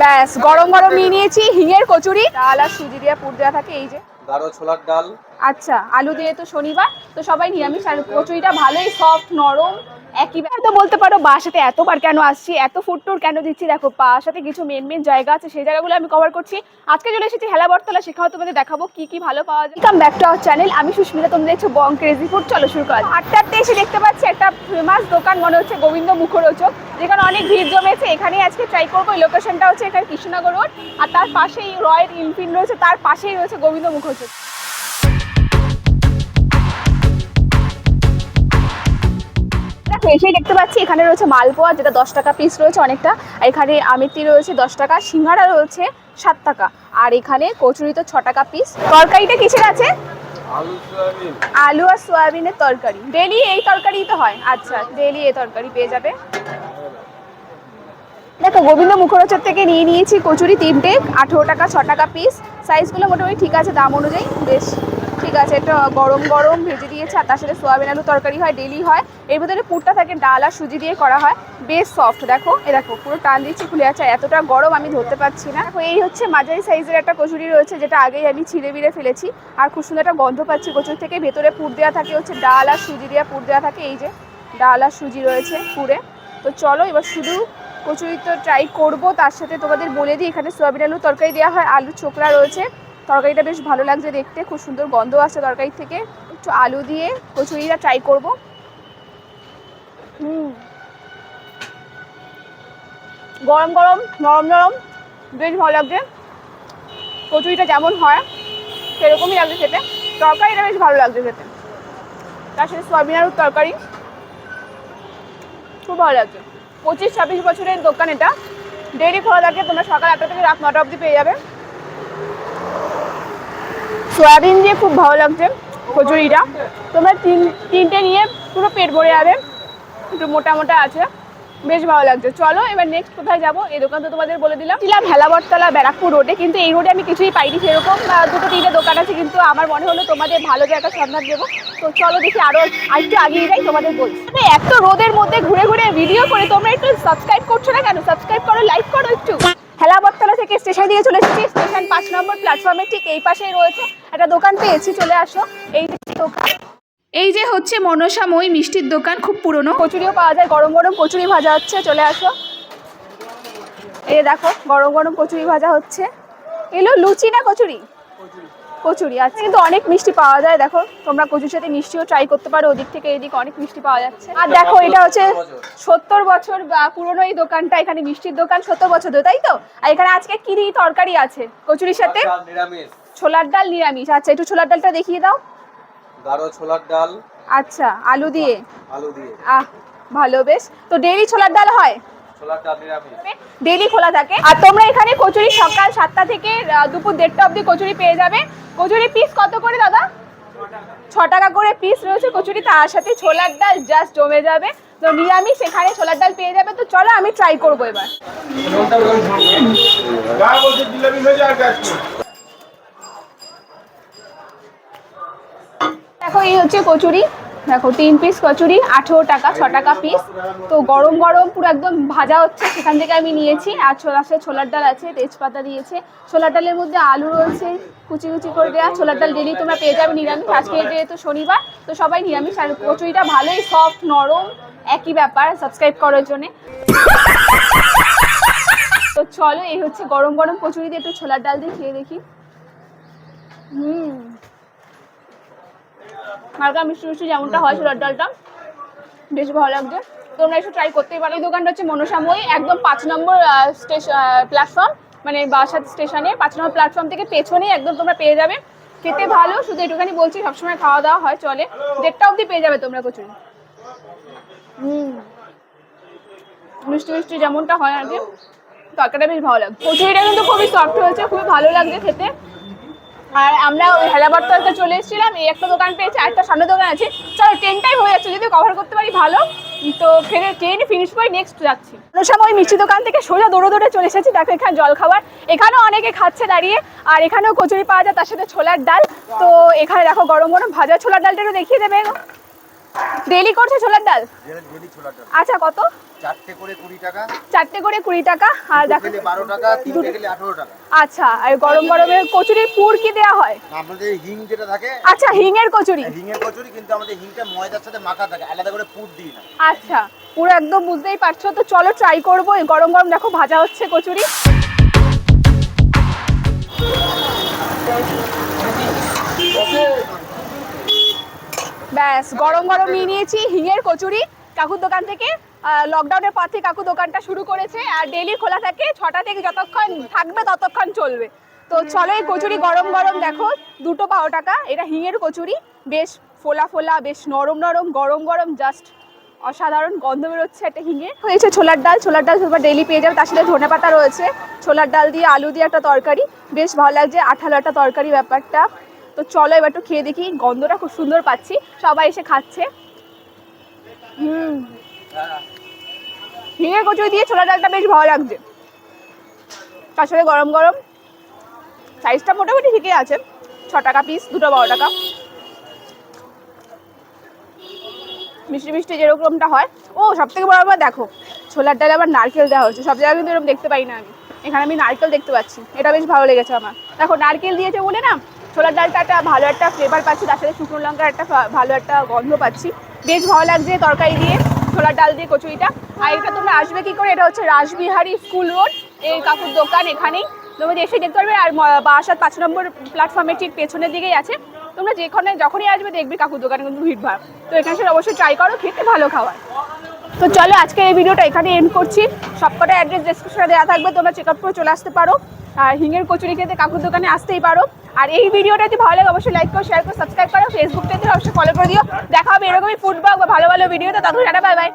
ব্যাস গরম গরম নিয়ে নিয়েছি হিঙের কচুরি। ডাল আর সুজি দিয়ে পুর দেওয়া থাকে এই যে। গাঢ় ছোলার ডাল। আচ্ছা আলু দিয়ে তো শনিবার তো সবাই নিরামিষ আর কচুরিটা ভালোই সফট নরম। একই তো বলতে পারো বাসাতে এতবার কেন আসছি, এত ফুড টুর কেন দিচ্ছি? দেখো বাসাতে কিছু মেন মেন জায়গা আছে, সেই জায়গাগুলো আমি কভার করছি। আজকে চলে এসেছি হেলা বটতলা, সেখানেও তোমাদের দেখাবো কি কি ভালো পাওয়া যায়। Come back to our channel আমি সুস্মিতা, তোমরা দেখছ বং ক্রেজি ফুড চলো শুরু করা। আটটা এসে দেখতে পাচ্ছি একটা ফেমাস দোকান, মনে হচ্ছে গোবিন্দ মুখরোচক, যেখানে অনেক ভিড় জমেছে। এখানেই আজকে ট্রাই করব লোকেশনটা হচ্ছে এখানে কৃষ্ণনগর রোড আর তার পাশেই রয়্যাল ইনফিন রয়েছে, তার পাশেই রয়েছে গোবিন্দ মুখরোচক। দেখো এসেই দেখতে পাচ্ছি, এখানে রয়েছে মালপোয়া, যেটা দশ টাকা পিস রয়েছে অনেকটা। আর এখানে আমিতি রয়েছে দশ টাকা, সিঙ্গারা রয়েছে সাত টাকা। আর এখানে কচুরি তো ছ টাকা পিস তরকারিটা কিসের আছে? আলু আর সোয়াবিনের তরকারি। ডেলি এই তরকারি তো হয়। আচ্ছা ডেলি এই তরকারি পেয়ে যাবে। দেখো, গোবিন্দ মুখরোচক থেকে নিয়ে নিয়েছি কচুরি তিনটে, আঠেরো টাকা, ছ টাকা পিস সাইজগুলো মোটামুটি ঠিক আছে, দাম অনুযায়ী, বেশ। ঠিক আছে এটা গরম গরম ভেজে দিয়েছে, আর তার সাথে সোয়াবিন আলু তরকারি হয়, ডেলি হয়। এর ভিতরে পুরটা থাকে ডাল আর সুজি দিয়ে করা হয়, বেশ সফট দেখো, এ দেখো, পুরো টান দিচ্ছি, খুলে আছে এতটা গরম আমি ধরতে পারছি না। দেখো, এই হচ্ছে মাঝারি সাইজের একটা কচুরি রয়েছে, যেটা আগেই আমি ছিঁড়ে বিড়ে ফেলেছি, আর খুব সুন্দর একটা গন্ধ পাচ্ছি কচুরি থেকে। ভেতরে পুর দেওয়া থাকে, হচ্ছে ডাল আর সুজি দেওয়া পুর দেওয়া থাকে, এই যে ডাল আর সুজি রয়েছে পুরে। তো চলো, এবার শুধু কচুরি তো ট্রাই করব, তার সাথে তোমাদের বলে দিই, এখানে সোয়াবিন আলু তরকারি দেওয়া হয়, আলু চোকরা রয়েছে। তরকারিটা বেশ ভালো লাগছে দেখতে, খুব সুন্দর গন্ধ আসছে তরকারি থেকে। একটু আলু দিয়ে কচুরিটা ট্রাই করব। গরম গরম, নরম নরম, বেশ ভালো লাগছে। কচুরিটা যেমন হয়, সেরকমই লাগছে খেতে। তরকারিটা বেশ ভালো লাগছে খেতে। তার সাথে সয়াবিন আলুর তরকারি। খুব ভালো লাগছে। পঁচিশ ছাব্বিশ বছরের দোকান এটা। ডেলি খোলা থাকে, তোমরা সকাল আটটা থেকে রাত নটা অবধি পেয়ে যাবে। সয়াবিন দিয়ে খুব ভালো লাগছে কচুরিটা। তোমরা তিন, তিনটে নিয়ে পুরো পেট ভরে যাবে। একটু মোটা মোটা আছে। বেশ ভালো লাগছে। চলো, এবার নেক্সট কোথায় যাব? এই দোকান তো তোমাদের বলে দিলাম। ছিলাম হেলাবরতলা ব্যারাকপুর রোডে কিন্তু এই রোডে আমি কিছুই পাইনি সেরকম। দুটো তিনটে দোকান আছে, কিন্তু আমার মনে হলো তোমাদের ভালো জায়গা সন্ধান দেবো। তো চলো দেখি আরও আরেকটু আগিয়ে যাই, তোমাদের বলছি। এত রোদের মধ্যে ঘুরে ঘুরে ভিডিও করে তোমরা একটু সাবস্ক্রাইব করছ না কেন? সাবস্ক্রাইব করো লাইক করো একটু। হেলাবরতলা থেকে স্টেশন দিয়ে চলে এসেছি। স্টেশন পাঁচ নম্বর প্ল্যাটফর্মের ঠিক এই পাশেই রয়েছে। একটা দোকান পেয়েছি, চলে আসো। এই দোকান। এই যে হচ্ছে মনসাময়ী মিষ্টির দোকান, খুব পুরনো। কচুরিও পাওয়া যায়, গরম গরম কচুরি ভাজা হচ্ছে, চলে আসো। এই দেখো, গরম গরম কচুরি ভাজা হচ্ছে। এলো লুচি না কচুরি? কচুরি। আছে কিন্তু অনেক মিষ্টি পাওয়া যায় দেখো। তোমরা কচুর সাথে মিষ্টিও ট্রাই করতে পারো ওদিক থেকে এদিক অনেক মিষ্টি পাওয়া যাচ্ছে। আর দেখো এটা হচ্ছে সত্তর বছর। বা পুরনো এই দোকানটা এখানে মিষ্টির দোকান সত্তর বছর ধরে তাই তো? আর এখানে আজকে কি তরকারি আছে কচুরির সাথে? ছোলার ডাল নিরামিষ। আচ্ছা একটু ছোলার ডালটা দেখিয়ে দাও। গাঢ় ছোলার ডাল। আচ্ছা আলু দিয়ে? আলু দিয়ে। আহ ভালো বেশ। তো ডেলি ছোলার ডাল হয়? ডাল খোলা থাকে। আর তোমরা এখানে কচুরি সকাল সাতটা থেকে দুপুর দেড়টা অবধি কচুরি পেয়ে যাবে। কচুরি পিস কত করে দাদা? ছ টাকা করে পিস রয়েছে কচুরি তার সাথে ছোলার ডাল জাস্ট জমে যাবে। তো নিরামিষ এখানে ছোলার ডাল পেয়ে যাবে। তো চলো আমি ট্রাই করব এবার। দেখো, এই হচ্ছে কচুরি। দেখো, তিন পিস কচুরি, আঠেরো টাকা, ছ টাকা পিস তো গরম গরম পুরো একদম ভাজা হচ্ছে, সেখান থেকে আমি নিয়েছি। আর ছোলা ছোলার ডাল আছে, তেজপাতা দিয়েছে। ছোলার ডালের মধ্যে আলু রয়েছে, কুচি কুচি করে দেওয়া ছোলার ডাল ডেলি তোমরা পেয়ে যাবে নিরামিষ। আজকে যেহেতু শনিবার, তো সবাই নিরামিষ। আর কচুরিটা ভালোই সফট নরম, একই ব্যাপার সাবস্ক্রাইব করার জন্যে। তো চলো, এই হচ্ছে গরম গরম কচুরি দিয়ে একটু ছোলার ডাল দিয়ে খেয়ে দেখি। হুম। হালকা মিষ্টি মিষ্টি যেমনটা হয় ছোলার ডালটা, বেশ ভালো লাগছে। তোমরা একটু ট্রাই করতেই পারো। এই দোকানটা হচ্ছে মনসাময়ী একদম পাঁচ নম্বর প্ল্যাটফর্ম মানে বাসার স্টেশনে পাঁচ নম্বর প্ল্যাটফর্ম থেকে পেছনেই একদম তোমরা পেয়ে যাবে। খেতে ভালো, শুধু একটুখানি বলছি, সবসময় খাওয়া দাওয়া হয়, চলে। দেড়টা অবধি পেয়ে যাবে তোমরা কচুরি। হুম। মিষ্টি মিষ্টি যেমনটা হয় আর কি। তরকারিটা বেশ ভালো লাগছে। কচুরিটা কিন্তু খুবই সফট হয়েছে, খুবই ভালো লাগছে খেতে। আর আমরা ওই হেলাবারতলাতে চলে এসেছিলাম, এই একটা দোকান পেয়েছি আর একটা সামনে দোকান আছে। চলো ট্রেনটাই হয়ে যাচ্ছে যদি কভার করতে পারি ভালো। তো ফেরে ট্রেন ফিনিশ করে নেক্সট যাচ্ছি। সময় ওই মিষ্টি দোকান থেকে সোজা দৌড়ে দৌড়ে চলে এসেছি, দেখো এখানে জল খাবার। এখানেও অনেকে খাচ্ছে দাঁড়িয়ে, আর এখানেও কচুরি পাওয়া যায়, তার সাথে ছোলার ডাল। তো এখানে দেখো গরম গরম ভাজা ছোলার ডালটা একটু দেখিয়ে দেবে। ডেলি করছে ছোলার ডাল? ডেলি ছোলার ডাল। আচ্ছা কত? চারটে করে কুড়ি টাকা। চারটে করে কুড়ি টাকা আর দেখো খেলে বারো টাকা তিনটে খেলে আঠারো টাকা। আচ্ছা আর গরম গরমে কচুরির পুর কি দেওয়া হয়? আমাদের হিং যেটা থাকে আচ্ছা হিঙের কচুরি। হিঙের কচুরি কিন্তু আমাদের হিংটা ময়দার সাথে মাখা থাকে আলাদা করে পুর দিই না। আচ্ছা পুরো একদম বুঝতেই পারছ তো চলো ট্রাই করব। এই গরম গরম দেখো ভাজা হচ্ছে কচুরি। ব্যাস, গরম গরম নিয়ে নিয়েছি, হিঙের কচুরি। কাকুর দোকান থেকে লকডাউনের পর থেকে কাকু দোকানটা শুরু করেছে, আর ডেলি খোলা থাকে, ছটা থেকে যতক্ষণ থাকবে ততক্ষণ চলবে। তো চলো এই কচুরি গরম গরম দেখো, দুটো বারো টাকা, এটা হিঙের কচুরি। বেশ ফোলা ফোলা, বেশ নরম নরম, গরম গরম জাস্ট অসাধারণ গন্ধ বেরোচ্ছে একটা হিঙে। হয়েছে ছোলার ডাল ছোলার ডাল তোমরা ডেলি পেয়ে যাবে, তার সাথে ধনে পাতা রয়েছে। ছোলার ডাল দিয়ে আলু দিয়ে একটা তরকারি, বেশ ভালো লাগছে, আঠালো একটা তরকারি ব্যাপারটা। তো চলো এবার একটু খেয়ে দেখি, গন্ধটা খুব সুন্দর পাচ্ছি। সবাই এসে খাচ্ছে। হুম। হিঙের কচুরি দিয়ে ছোলার ডালটা বেশ ভালো লাগছে। তার সাথে গরম গরম সাইজটা মোটামুটি ঠিকই আছে। ছ টাকা পিস দুটো বারো টাকা। মিষ্টি মিষ্টি যেরকমটা হয়। ও সব থেকে বড় ব্যাপার দেখো, ছোলার ডালে আবার নারকেল দেওয়া হচ্ছে সব জায়গায় কিন্তু এরকম দেখতে পাই না আমি। এখানে আমি নারকেল দেখতে পাচ্ছি। এটা বেশ ভালো লেগেছে আমার। দেখো, নারকেল দিয়েছে বলে না ছোলার ডালটা একটা ভালো একটা ফ্লেভার পাচ্ছি, তার সাথে শুকনো লঙ্কার একটা ভালো একটা গন্ধ পাচ্ছি। বেশ ভালো লাগছে তরকারি দিয়ে, ছোলার ডাল দিয়ে কচুরিটা। আর এটা তোমরা আসবে কি করে? এটা হচ্ছে রাসবিহারি স্কুল রোড এই কাকুর দোকান এখানেই। তোমরা এসে দেখতে পারবে, আর বারাসাত পাঁচ নম্বর প্ল্যাটফর্মের ঠিক পেছনের দিকেই আছে। তোমরা যেখানে, যখনই আসবে দেখবে কাকুর দোকানে কিন্তু ভিড় ভিড়ভাড় তো এখানে এসে অবশ্যই ট্রাই করো, খেতে ভালো খাবার। তো চলো আজকে এই ভিডিওটা এখানে এন্ড করছি। সবকটা অ্যাড্রেস ডেসক্রিপশনে দেওয়া থাকবে, তোমরা চেক আপ করে চলে আসতে পারো। হিঙের কচুরি খেতে কাকুর দোকানে আসতেই পারো। আর এই ভিডিওটা যদি ভালো লাগে, অবশ্যই লাইক করো শেয়ার করো সাবস্ক্রাইব করো ফেসবুক পেজে অবশ্যই ফলো করে দিও। দেখা হবে এরকমই ফুটবল বা ভালো ভালো ভিডিও তো তখন বাই বাই